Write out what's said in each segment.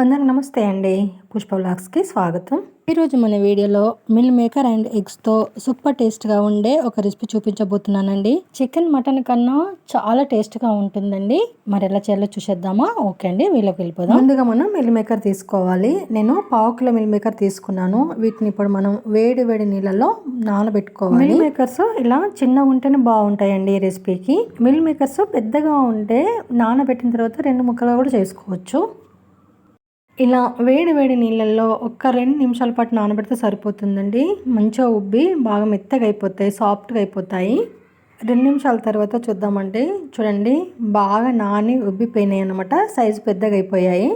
అందరికి నమస్తే అండి. పుష్ప బ్లాగ్స్కి స్వాగతం. ఈరోజు మన వీడియోలో మిల్ మేకర్ అండ్ ఎగ్స్తో సూపర్ టేస్ట్గా ఉండే ఒక రెసిపీ చూపించబోతున్నానండి. చికెన్ మటన్ కన్నా చాలా టేస్ట్గా ఉంటుందండి. మరి ఎలా చేయాలో చూసేద్దామా? ఓకే అండి వీళ్ళకి వెళ్ళిపోదాం. ముందుగా మనం మిల్ మేకర్ తీసుకోవాలి. నేను పావు కిలో మిల్ మేకర్ తీసుకున్నాను. వీటిని ఇప్పుడు మనం వేడి వేడి నీళ్ళలో నానబెట్టుకోవాలి. మిల్ మేకర్స్ ఇలా చిన్నగా ఉంటేనే బాగుంటాయండి ఈ రెసిపీకి. మిల్ మేకర్స్ పెద్దగా ఉంటే నానబెట్టిన తర్వాత రెండు ముక్కలు కూడా చేసుకోవచ్చు. ఇలా వేడి వేడి నీళ్ళల్లో ఒక్క రెండు నిమిషాల పాటు నానబెడితే సరిపోతుందండి. మంచిగా ఉబ్బి బాగా మెత్తగా అయిపోతాయి సాఫ్ట్గా అయిపోతాయి. రెండు నిమిషాల తర్వాత చూద్దామండి. చూడండి బాగా నాని ఉబ్బిపోయినాయి అనమాట సైజు పెద్దగా అయిపోయాయి.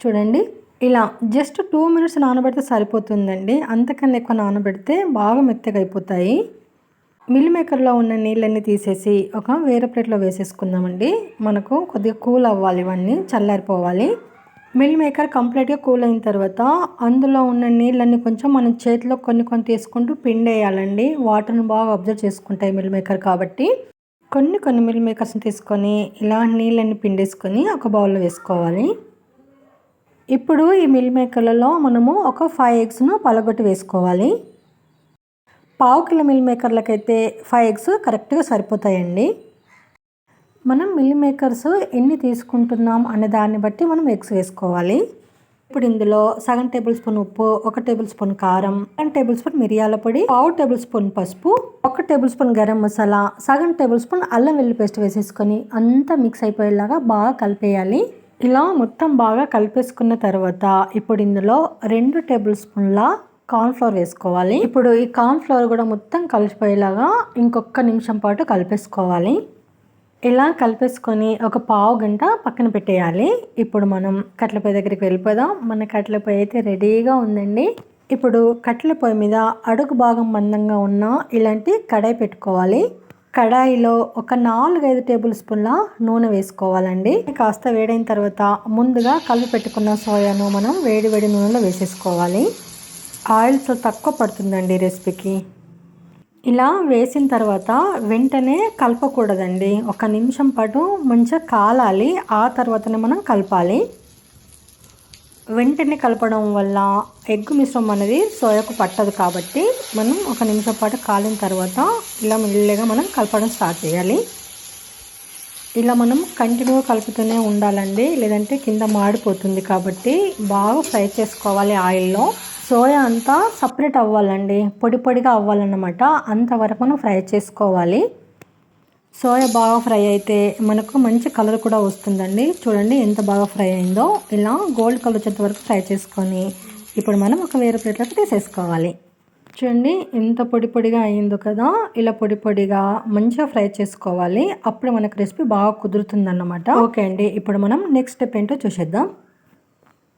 చూడండి ఇలా జస్ట్ టూ మినిట్స్ నానబెడితే సరిపోతుందండి. అంతకన్నా ఎక్కువ నానబెడితే బాగా మెత్తగా అయిపోతాయి. మిల్ మేకర్లో ఉన్న నీళ్ళన్నీ తీసేసి ఒక వేరే ప్లేట్లో వేసేసుకుందామండి. మనకు కొద్దిగా కూల్ అవ్వాలి ఇవన్నీ చల్లారిపోవాలి. మిల్ మేకర్ కంప్లీట్గా కూల్ అయిన తర్వాత అందులో ఉన్న నీళ్ళన్నీ కొంచెం మనం చేతిలో కొన్ని కొన్ని తీసుకుంటూ పిండేయాలండి. వాటర్ని బాగా అబ్జర్వ్ చేసుకుంటాయి మిల్ మేకర్ కాబట్టి. కొన్ని కొన్ని మిల్ మేకర్స్ని తీసుకొని ఇలా నీళ్ళని పిండేసుకొని ఒక బౌల్లో వేసుకోవాలి. ఇప్పుడు ఈ మిల్ మేకర్లలో మనము ఒక ఫైవ్ ఎగ్స్ను పలగొట్టి వేసుకోవాలి. పావు కిలో మిల్ మేకర్లకైతే ఫైవ్ ఎగ్స్ కరెక్ట్గా సరిపోతాయండి. మనం మిల్లీమేకర్స్ ఎన్ని తీసుకుంటున్నాం అనే దాన్ని బట్టి మనం ఎగ్స్ వేసుకోవాలి. ఇప్పుడు ఇందులో సగం టేబుల్ స్పూన్ ఉప్పు ఒక టేబుల్ స్పూన్ కారం సగం టేబుల్ స్పూన్ మిరియాల పొడి పావు టేబుల్ స్పూన్ పసుపు ఒక టేబుల్ స్పూన్ గరం మసాలా సగం టేబుల్ స్పూన్ అల్లం వెల్లి పేస్ట్ వేసేసుకొని అంతా మిక్స్ అయిపోయేలాగా బాగా కలిపేయాలి. ఇలా మొత్తం బాగా కలిపేసుకున్న తర్వాత ఇప్పుడు ఇందులో రెండు టేబుల్ స్పూన్ల కార్న్ఫ్లవర్ వేసుకోవాలి. ఇప్పుడు ఈ కార్న్ఫ్లవర్ కూడా మొత్తం కలిసిపోయేలాగా ఇంకొక నిమిషం పాటు కలిపేసుకోవాలి. ఇలా కలిపేసుకొని ఒక పావు గంట పక్కన పెట్టేయాలి. ఇప్పుడు మనం కట్ల పొయ్యి దగ్గరికి వెళ్ళిపోదాం. మన కట్ల పొయ్యి అయితే రెడీగా ఉందండి. ఇప్పుడు కట్టెల పొయ్యి మీద అడుగు భాగం మందంగా ఉన్న ఇలాంటి కడాయి పెట్టుకోవాలి. కడాయిలో ఒక నాలుగైదు టేబుల్ స్పూన్ల నూనె వేసుకోవాలండి. కాస్త వేడైన తర్వాత ముందుగా కలిపి పెట్టుకున్న సోయాను మనం వేడి వేడి నూనెలో వేసేసుకోవాలి. ఆయిల్స్ తక్కువ పడుతుందండి రెసిపీకి. ఇలా వేసిన తర్వాత వెంటనే కలపకూడదండి. ఒక నిమిషం పాటు మంచిగా కాలాలి. ఆ తర్వాతనే మనం కలపాలి. వెంటనే కలపడం వల్ల ఎగ్ మిశ్రమం అనేది సోయాకు పట్టదు కాబట్టి మనం ఒక నిమిషం పాటు కాలిన తర్వాత ఇలా మెల్లగా మనం కలపడం స్టార్ట్ చేయాలి. ఇలా మనం కంటిన్యూగా కలుపుతూనే ఉండాలండి. లేదంటే కింద మాడిపోతుంది కాబట్టి బాగా ఫ్రై చేసుకోవాలి ఆయిల్లో. సోయా అంతా సపరేట్ అవ్వాలండి. పొడి పొడిగా అవ్వాలన్నమాట. అంతవరకు మనం ఫ్రై చేసుకోవాలి. సోయా బాగా ఫ్రై అయితే మనకు మంచి కలర్ కూడా వస్తుందండి. చూడండి ఎంత బాగా ఫ్రై అయిందో. ఇలా గోల్డ్ కలర్ వచ్చేంత వరకు ఫ్రై చేసుకొని ఇప్పుడు మనం ఒక వేరే ప్లేట్లోకి తీసేసుకోవాలి. చూడండి ఎంత పొడి పొడిగా అయిందో కదా ఇలా పొడి పొడిగా మంచిగా ఫ్రై చేసుకోవాలి. అప్పుడు మనకు రెసిపీ బాగా కుదురుతుందన్నమాట. ఓకే అండి ఇప్పుడు మనం నెక్స్ట్ స్టెప్ ఏంటో చూసేద్దాం.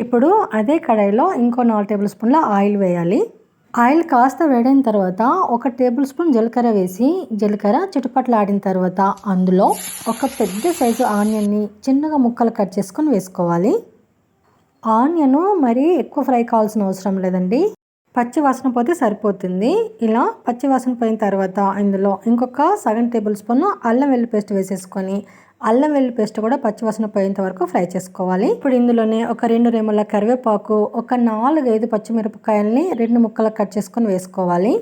ఇప్పుడు అదే కడాయిలో ఇంకో నాలుగు టేబుల్ స్పూన్ల ఆయిల్ వేయాలి. ఆయిల్ కాస్త వేడైన తర్వాత ఒక టేబుల్ స్పూన్ జీలకర్ర వేసి జీలకర్ర చిటుపట్లు ఆడిన తర్వాత అందులో ఒక పెద్ద సైజు ఆనియన్ని చిన్నగా ముక్కలు కట్ చేసుకొని వేసుకోవాలి. ఆనియను మరీ ఎక్కువ ఫ్రై కావాల్సిన అవసరం లేదండి. పచ్చి వాసన పోతే సరిపోతుంది. ఇలా పచ్చి వాసన పోయిన తర్వాత ఇందులో ఇంకొక సగం టేబుల్ స్పూన్ అల్లం వెల్లి పేస్ట్ వేసేసుకొని అల్లం వెల్లి పేస్ట్ కూడా పచ్చివాసన పోయేంత వరకు ఫ్రై చేసుకోవాలి. ఇప్పుడు ఇందులోనే ఒక రెండు రెమ్మల కరివేపాకు ఒక నాలుగైదు పచ్చిమిరపకాయలని రెండు ముక్కలు కట్ చేసుకొని వేసుకోవాలి.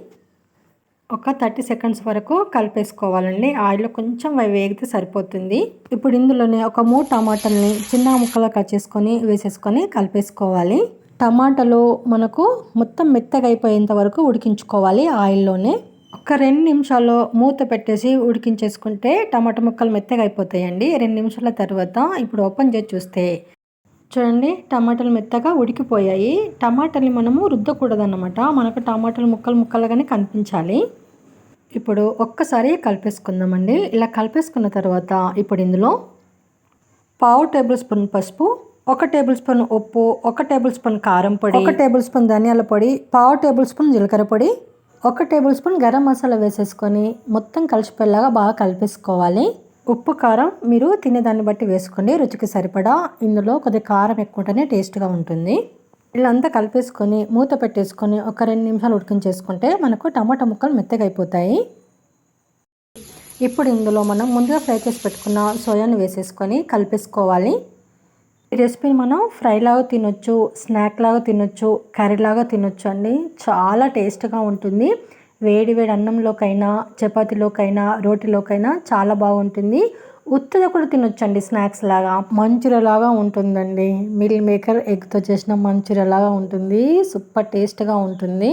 ఒక థర్టీ సెకండ్స్ వరకు కలిపేసుకోవాలండి. ఆయిల్లో కొంచెం వేగితే సరిపోతుంది. ఇప్పుడు ఇందులోనే ఒక మూడు టమాటాలని చిన్న ముక్కలు కట్ చేసుకొని వేసేసుకొని కలిపేసుకోవాలి. టమాటాలు మనకు మొత్తం మెత్తగా అయిపోయేంత వరకు ఉడికించుకోవాలి ఆయిల్లోనే. ఒక రెండు నిమిషాల్లో మూత పెట్టేసి ఉడికించేసుకుంటే టమాటా ముక్కలు మెత్తగా అయిపోతాయండి. రెండు నిమిషాల తర్వాత ఇప్పుడు ఓపెన్ చేసి చూస్తే చూడండి టమాటాలు మెత్తగా ఉడికిపోయాయి. టమాటాలు మనము రుద్దకూడదన్నమాట. మనకు టమాటాలు ముక్కలు ముక్కలుగానే కనిపించాలి. ఇప్పుడు ఒక్కసారి కలిపేసుకుందామండి. ఇలా కలిపేసుకున్న తర్వాత ఇప్పుడు ఇందులో పావు టేబుల్ స్పూన్ పసుపు ఒక టేబుల్ స్పూన్ ఉప్పు ఒక టేబుల్ స్పూన్ కారం పొడి ఒక టేబుల్ స్పూన్ ధనియాల పొడి పావు టేబుల్ స్పూన్ జీలకర్ర పొడి ఒక టేబుల్ స్పూన్ గరం మసాలా వేసేసుకొని మొత్తం కలిసిపోయేలాగా బాగా కలిపేసుకోవాలి. ఉప్పు కారం మీరు తినేదాన్ని బట్టి వేసుకోండి రుచికి సరిపడా. ఇందులో కొద్దిగా కారం ఎక్కువ ఉంటేనే టేస్ట్గా ఉంటుంది. ఇలా అంతా కలిపేసుకొని మూత పెట్టేసుకొని ఒక రెండు నిమిషాలు ఉడికించేసుకుంటే మనకు టమాటా ముక్కలు మెత్తగా అయిపోతాయి. ఇప్పుడు ఇందులో మనం ముందుగా ఫ్రై చేసి పెట్టుకున్న సోయాని వేసేసుకొని కలిపేసుకోవాలి. ఈ రెసిపీని మనం ఫ్రైలాగా తినొచ్చు స్నాక్ లాగా తినొచ్చు కర్రీలాగా తినొచ్చు అండి. చాలా టేస్ట్గా ఉంటుంది. వేడి వేడి అన్నంలోకైనా చపాతీలోకైనా రోటీలోకైనా చాలా బాగుంటుంది. ఉత్తగా కూడా తినొచ్చండి స్నాక్స్ లాగా మంచూరియా లాగా ఉంటుందండి. మిల్ మేకర్ ఎగ్తో చేసిన మంచూరియా లాగా ఉంటుంది. సూపర్ టేస్ట్గా ఉంటుంది.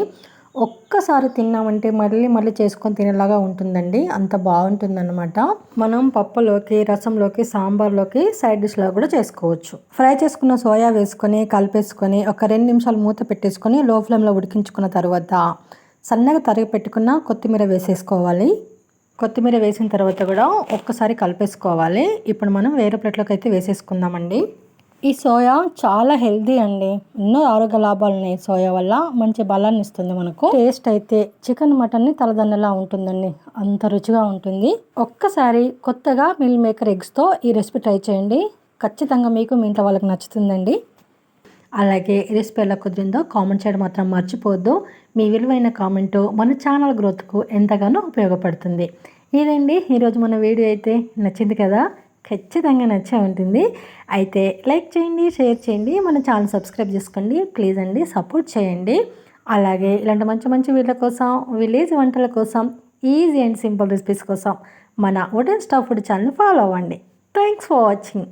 ఒక్కసారి తిన్నామంటే మళ్ళీ మళ్ళీ చేసుకొని తినేలాగా ఉంటుందండి. అంత బాగుంటుందన్నమాట. మనం పప్పులోకి రసంలోకి సాంబార్లోకి సైడ్ డిష్లో కూడా చేసుకోవచ్చు. ఫ్రై చేసుకున్న సోయా వేసుకొని కలిపేసుకొని ఒక రెండు నిమిషాలు మూత పెట్టేసుకొని లో ఫ్లేమ్లో ఉడికించుకున్న తర్వాత సన్నగా తరిగి పెట్టుకున్న కొత్తిమీర వేసేసుకోవాలి. కొత్తిమీర వేసిన తర్వాత కూడా ఒక్కసారి కలిపేసుకోవాలి. ఇప్పుడు మనం వేరే ప్లేట్లోకి అయితే వేసేసుకుందామండి. ఈ సోయా చాలా హెల్దీ అండి. ఎన్నో ఆరోగ్య లాభాలు ఉన్నాయి సోయా వల్ల. మంచి బలాన్ని ఇస్తుంది మనకు. టేస్ట్ అయితే చికెన్ మటన్ని తలదన్నలా ఉంటుందండి. అంత రుచిగా ఉంటుంది. ఒక్కసారి కొత్తగా మిల్ మేకర్ ఎగ్స్తో ఈ రెసిపీ ట్రై చేయండి. ఖచ్చితంగా మీకు మీ ఇంట్లో వాళ్ళకి నచ్చుతుందండి. అలాగే ఈ రెసిపీ ఎలా కుదిరిందో కామెంట్ చేయడం మాత్రం మర్చిపోవద్దు. మీ విలువైన కామెంటు మన ఛానల్ గ్రోత్కు ఎంతగానో ఉపయోగపడుతుంది. ఇదండి ఈరోజు మన వీడియో అయితే. నచ్చింది కదా? ఖచ్చితంగా నచ్చే ఉంటుంది. అయితే లైక్ చేయండి షేర్ చేయండి మన ఛానల్ సబ్స్క్రైబ్ చేసుకోండి. ప్లీజ్ అండి సపోర్ట్ చేయండి. అలాగే ఇలాంటి మంచి మంచి వీళ్ళ కోసం విలేజ్ వంటల కోసం ఈజీ అండ్ సింపుల్ రెసిపీస్ కోసం మన wooden staff food channel follow అవ్వండి. Thanks for watching